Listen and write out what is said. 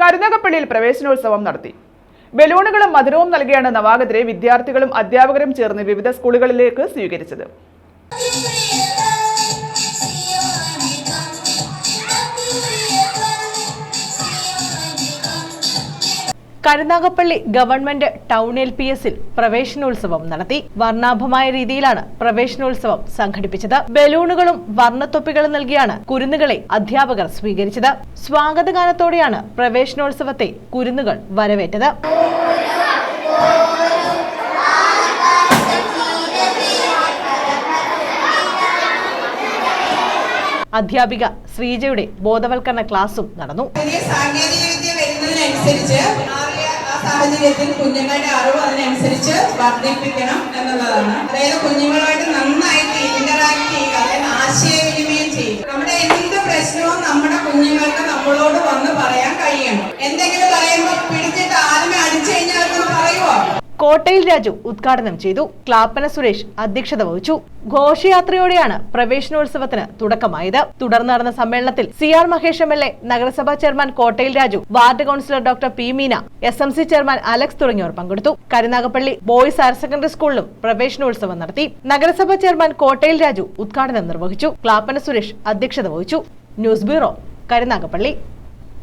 കരുനാഗപ്പള്ളിയിൽ പ്രവേശനോത്സവം നടത്തി. ബലൂണുകളും മധുരവും നൽകിയാണ് നവാഗതരെ വിദ്യാർത്ഥികളും അധ്യാപകരും ചേർന്ന് വിവിധ സ്കൂളുകളിലേക്ക് സ്വീകരിച്ചത്. Karunagappally government town L P എസിൽ പ്രവേശനോത്സവം നടത്തി. വർണാഭമായ രീതിയിലാണ് പ്രവേശനോത്സവം സംഘടിപ്പിച്ചത്. ബലൂണുകളും വർണത്തൊപ്പികളും നൽകിയാണ് കുരുന്നുകളെ അധ്യാപകർ സ്വീകരിച്ചത്. സ്വാഗതഗാനത്തോടെയാണ് പ്രവേശനോത്സവത്തെ കുരുന്നുകൾ വരവേറ്റത്. അധ്യാപിക ശ്രീജയുടെ ബോധവൽക്കരണ ക്ലാസും നടന്നു. സാങ്കേതിക വിദ്യ വരുന്നതിനനുസരിച്ച് സാഹചര്യത്തിൽ കുഞ്ഞുങ്ങളുടെ അറിവ് അതിനനുസരിച്ച് വർദ്ധിപ്പിക്കണം എന്നുള്ളതാണ്. അതായത് കുഞ്ഞുങ്ങളുമായിട്ട് നന്നായിട്ട് കോട്ടയിൽ രാജു ഉദ്ഘാടനം ചെയ്തു. ക്ലാപ്പന സുരേഷ് അധ്യക്ഷത വഹിച്ചു. ഘോഷയാത്രയോടെയാണ് പ്രവേശനോത്സവത്തിന് തുടക്കമായത്. തുടർന്ന് നടന്ന സമ്മേളനത്തിൽ C R Mahesh M L A നഗരസഭാ chairman Kottayil Raju ward councillor doctor P Meena S M C chairman Alex തുടങ്ങിയവർ പങ്കെടുത്തു. കരുനാഗപ്പള്ളി ബോയ്സ് ഹയർ സെക്കൻഡറി സ്കൂളിലും പ്രവേശനോത്സവം നടത്തി. നഗരസഭാ ചെയർമാൻ കോട്ടയിൽ രാജു ഉദ്ഘാടനം നിർവഹിച്ചു. ക്ലാപ്പന സുരേഷ് അധ്യക്ഷത വഹിച്ചു. News bureau Karunagappally.